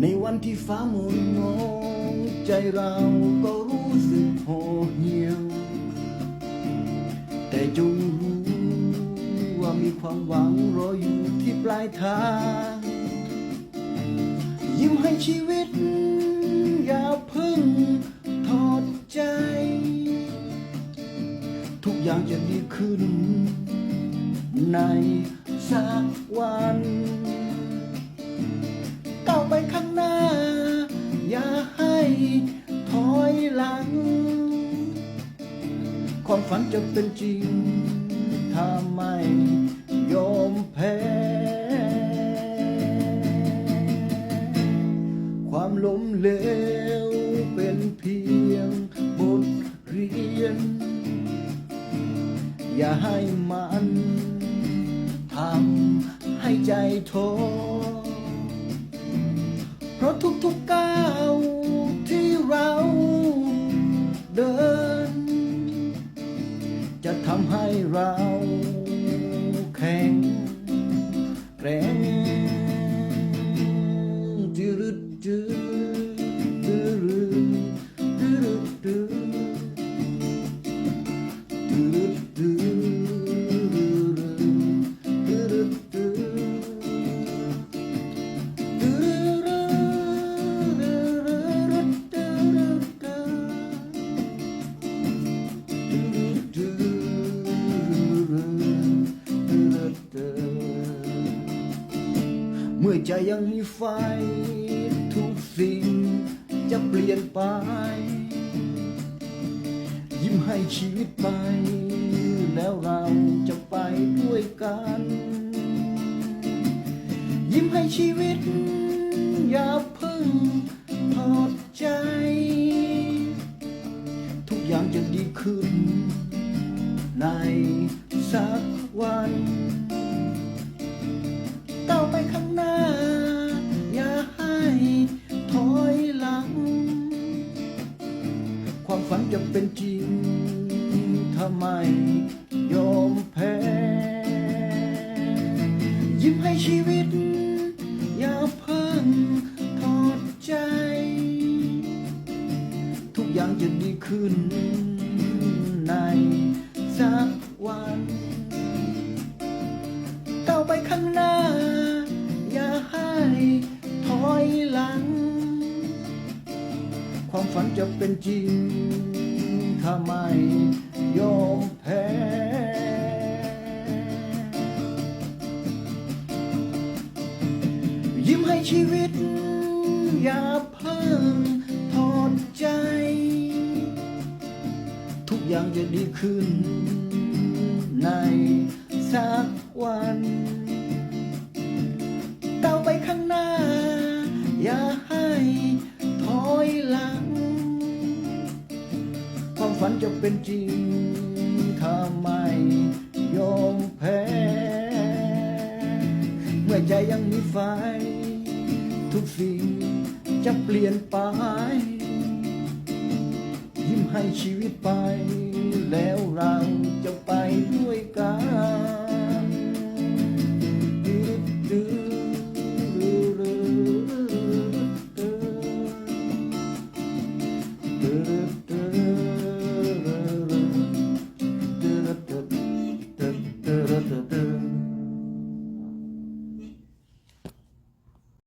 ในวันที่ฟ้ามัวมองใจเราก็รู้สึกห่อเหี่ยว แต่จงรู้ว่ามีความหวังรออยู่ที่ปลายทาง ยิ้มให้ชีวิต อย่าพึ่งทอดใจ ทุกอย่างจะดีขึ้นในสัก ความฝันจะเป็นจริง ถ้าไม่ยอมแพ้ ความล้มเหลวเป็นเพียงบทเรียน อย่าให้มันทำให้ใจท้อเพราะทุก จะทำให้เราแข็งแกร่ง เมื่อใจยังมีไฟ ทุกสิ่งจะเปลี่ยนไป ยิ้มให้ชีวิตไป แล้วเราจะไปด้วยกัน ยิ้มให้ชีวิต อย่าเพิ่งทอดใจ ทุกอย่างจะดีขึ้น ในสักวัน เป็นจริงถ้าไมยอมแพ้ ยิ้มให้ชีวิต อย่าเพิ่งทอดใจ ทุกอย่างจะดีขึ้นในสักวันก้าวไปข้างหน้า อย่าให้ถอยหลัง ความฝันจะเป็นจริง ถ้าไม่ยอมแพ้ยิ้มให้ชีวิต อย่าเพิ่งทอดใจ ทุกอย่างจะดีขึ้น ในสักวันก้าวไปข้างหน้า อย่าให้ถอยหลัง ฝันจะเป็นจริงถ้าไม่ยอมแพ้ เมื่อใจยังมีไฟ ทุกสิ่งจะเปลี่ยนไป ยิ้มให้ชีวิตไป แล้วเราจะไปด้วยกัน